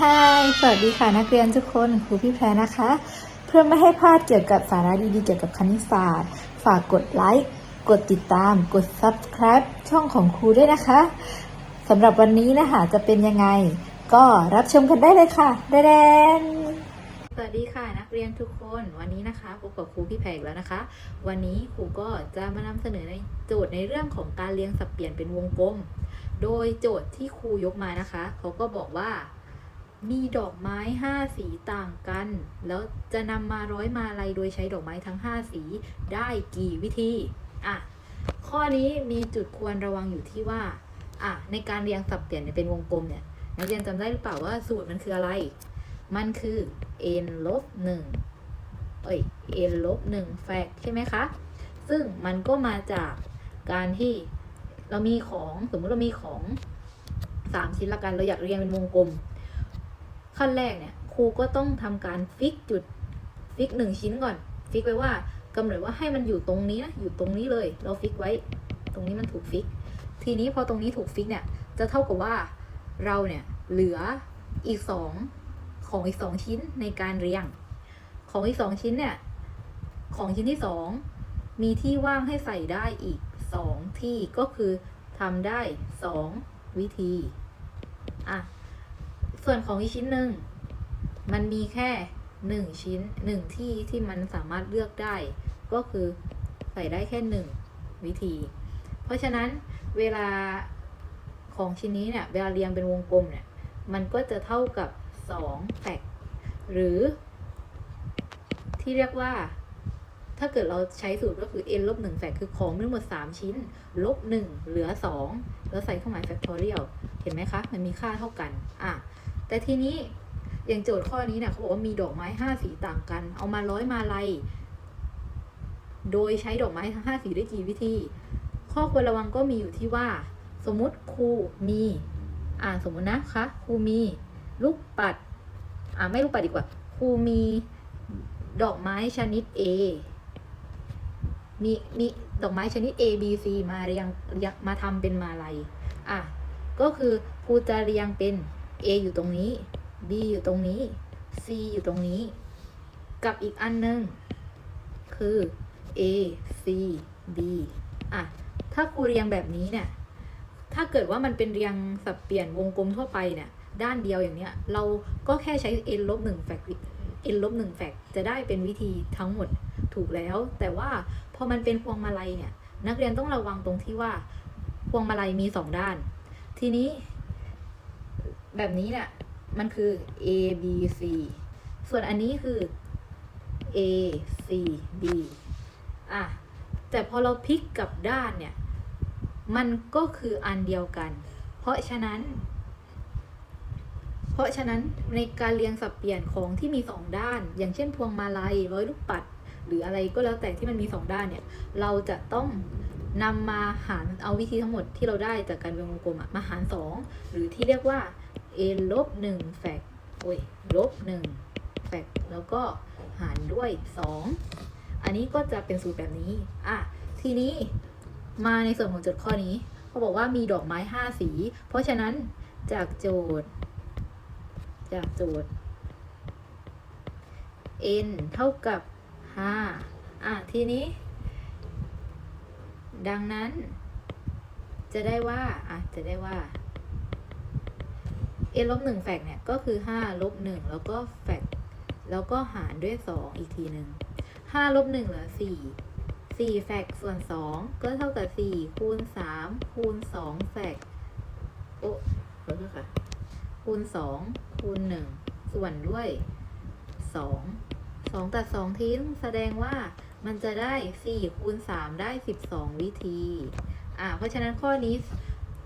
ฮายสวัสดีค่ะนักเรียนทุกคนครูพี่แพรนะคะ เพื่อไม่ให้พลาดเกี่ยวกับสาระดีๆเกี่ยวกับคณิตศาสตร์ ฝากกดไลค์ กดติดตาม กด subscribe ช่องของครูด้วยนะคะสำหรับวันนี้นะคะจะเป็นยังไง ก็รับชมกันได้เลยค่ะแดนสวัสดีค่ะนักเรียนทุกคนวันนี้นะคะพบกับครูพี่แพรอีกแล้วนะคะ วันนี้ครูก็จะมานำเสนอในโจทย์ในเรื่องของการเรียงสับเปลี่ยนเป็นวงกลม โดยโจทย์ที่ครูยกมานะคะเขาก็บอกว่า มีดอกไม้ 5 สีต่างกัน แล้วจะนำมาร้อยมาลัยโดยใช้ดอกไม้ทั้ง 5 สีได้กี่วิธี อะ ข้อนี้มีจุดควรระวังอยู่ที่ว่า อะ ในการเรียงสับเปลี่ยนเป็นวงกลมเนี่ย นักเรียนจำได้หรือเปล่าว่าสูตรมันคืออะไร มันคือ n ลบ1เอ้ย n ลบ1แฟกใช่ไหมคะ ซึ่งมันก็มาจากการที่เรามีของ สมมติเรามีของสามชิ้นละกัน เราอยากเรียงเป็นวงกลม ขั้นแรกเนี่ยครูก็ต้องทำการฟิกจุดฟิกหนึ่งชิ้นก่อน ฟิกไว้ว่ากำหนดว่าให้มันอยู่ตรงนี้นะอยู่ตรงนี้เลย เราฟิกไว้ ตรงนี้มันถูกฟิก ทีนี้พอตรงนี้ถูกฟิกเนี่ยจะเท่ากับว่าเราเนี่ยเหลืออีกสองของอีกสองชิ้นในการเรียง ของอีกสองชิ้นเนี่ยของชิ้นที่สองมีที่ว่างให้ใส่ได้อีกสองที่ก็คือทำได้สองวิธี อะ ส่วนของอีกชิ้นหนึ่งมันมีแค่หนึ่งชิ้นหนึ่งที่ที่มันสามารถเลือกได้ ก็คือใส่ได้แค่หนึ่งวิธี เพราะฉะนั้นเวลาของชิ้นนี้เนี่ยเวลาเรียงเป็นวงกลมเนี่ยมันก็จะเท่ากับสองแฟกหรือ ที่เรียกว่า ถ้าเกิดเราใช้สูตรก็คือ n ลบหนึ่งแฟกคือของมีทั้งหมด 3 ชิ้น ลบหนึ่งเหลือ 2 แล้วใส่เครื่องหมายแฟกทอเรียลเห็นไหมคะ มันมีค่าเท่ากัน อะ แต่ทีนี้อย่างโจทย์ข้อนี้เนี่ยเขาบอกว่ามีดอกไม้5สีต่างกัน เอามาร้อยมาลัยโดยใช้ดอกไม้ทั้ง5สีได้กี่วิธี ข้อควรระวังก็มีอยู่ที่ว่า สมมุติครูมี อ่าสมมุตินะคะครูมีลูกปัด อ่าไม่ลูกปัดดีกว่าครูมีดอกไม้ชนิด A มีมีดอกไม้ชนิด A B C มาเรียงเรียงมาทำเป็นมาลัยอะก็คือครูจะเรียงเป็น A อยู่ตรงนี้ B อยู่ตรงนี้ C อยู่ตรงนี้ กับอีกอันหนึง คือ A C B อะ ถ้าครูเรียงแบบนี้เนี่ย ถ้าเกิดว่ามันเป็นเรียงสับเปลี่ยนวงกลมทั่วไปเนี่ย ด้านเดียวอย่างเนี้ย เราก็แค่ใช้ n ลบหนึ่งแฟก n ลบหนึ่งแฟกจะได้เป็นวิธีทั้งหมดถูกแล้ว แต่ว่าพอมันเป็นพวงมาลัยเนี่ย นักเรียนต้องระวังตรงที่ว่า พวงมาลัยมีสองด้าน ทีนี้ แบบนี้เนี่ยมันคือ A B C ส่วนอันนี้คือ A C B อะ แต่พอเราพลิกกลับด้านเนี่ย มันก็คืออันเดียวกัน เพราะฉะนั้น เพราะฉะนั้นในการเรียงสับเปลี่ยนของที่มีสองด้าน อย่างเช่นพวงมาลัยร้อยลูกปัด หรืออะไรก็แล้วแต่ที่มันมีสองด้านเนี่ย เราจะต้อง นำมาหารเอาวิธีทั้งหมดที่เราได้จากการเรียงวงกลมอะมาหารสองหรือที่เรียกว่า n ลบหนึ่งแฟกโอ้ยลบหนึ่งแฟกแล้วก็หารด้วยสองอันนี้ก็จะเป็นสูตรแบบนี้ อะ ทีนี้มาในส่วนของโจทย์ข้อนี้เขาบอกว่ามีดอกไม้ห้าสี เพราะฉะนั้นจากโจทย์ จากโจทย์ n เท่ากับ 5 อะ ทีนี้ ดังนั้น จะได้ว่าอะจะได้ว่า n ลบ1แฟกเนี่ยก็คือ5ลบ1แล้วก็แฟกแล้วก็หารด้วย 2 อีกทีหนึ่ง5ลบ1เหลือ4 4แฟกส่วน 2 ก็เท่ากับ 4 คูณ 3 คูณ 2 แฟกโอ้ขอโทษค่ะ คูณ 2 คูณ 1 ส่วนด้วย 2 2ตัด2ทิ้งแสดงว่า มันจะได้4คูณ3ได้ 12 วิธี อ่า เพราะฉะนั้นข้อนี้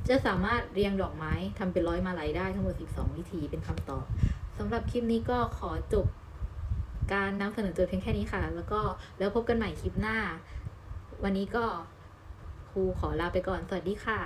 จะสามารถเรียงดอกไม้ทำเป็นร้อยมาลัยได้ทั้งหมด 12 วิธีเป็นคำตอบสำหรับคลิปนี้ก็ขอจบการนำเสนอโจทย์เพียงแค่นี้ค่ะ แล้วก็แล้วพบกันใหม่คลิปหน้า วันนี้ก็ครูขอลาไปก่อน สวัสดีค่ะ